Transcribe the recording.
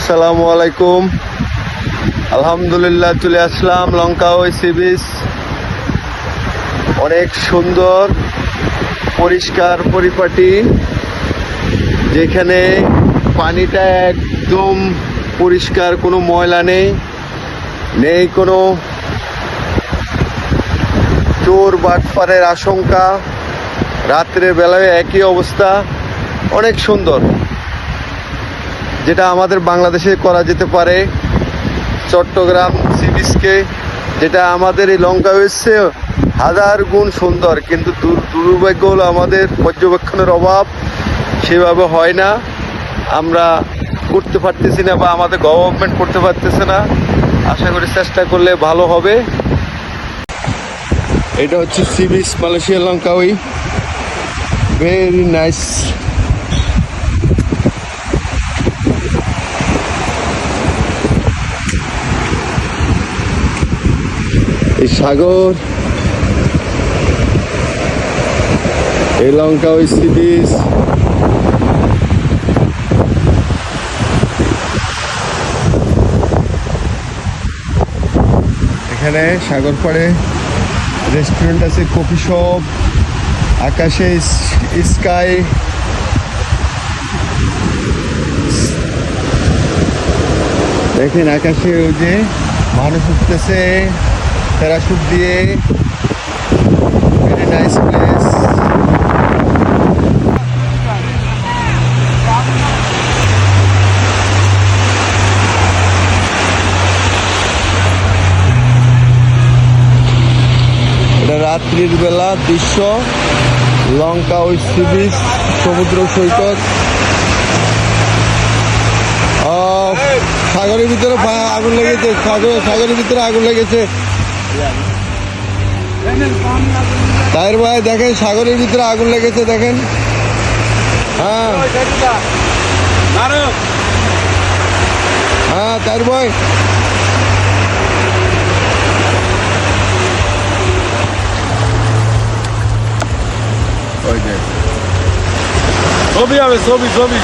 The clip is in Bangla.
আসসালামু আলাইকুম। আলহামদুলিল্লাহ চলে আসলাম লঙ্কা ওই সি বিচ অনেক সুন্দর, পরিষ্কার পরিপাটি, যেখানে পানিটা একদম পরিষ্কার, কোনো ময়লা নেই নেই কোনো চোর বাটপারের আশঙ্কা। রাত্রের বেলায় একই অবস্থা, অনেক সুন্দর। যেটা আমাদের বাংলাদেশে করা যেতে পারে, চট্টগ্রাম সি বিচকে যেটা আমাদের এই লঙ্কা হচ্ছে হাজার গুণ সুন্দর, কিন্তু দুর- দুর্ভাগ্য হলো আমাদের পর্যবেক্ষণের অভাব, সেভাবে হয় না। আমরা করতে পারতেছি না বা আমাদের গভর্নমেন্ট করতে পারতেছে না। আশা করি চেষ্টা করলে ভালো হবে। এটা হচ্ছে সি বিচ মালয়েশিয়া লঙ্কা ওই ভেরি নাইস এই সাগর, এই লঙ্কা, ওই সি বিচ এখানে সাগর পাড়ে রেস্টুরেন্ট আছে কফি শপ আকাশে স্কাই দেখেন আকাশে ওই যে মানুষ উঠতেছে। প্যারাশুট দিয়ে ভেরি নাইস প্লেস এটা রাত্রির বেলা দৃশ্য, লঙ্কা ওই সি বিচ সমুদ্র সৈকত। সাগরের ভিতরে আগুন লেগেছে, সাগর সাগরের ভিতরে আগুন লেগেছে। তাই ভাই, দেখেন সাগরের ভিতরে আগুন লেগেছে, দেখেন। হ্যাঁ। হ্যাঁ তাইর ভয় ছবি হবে, ছবি ছবি।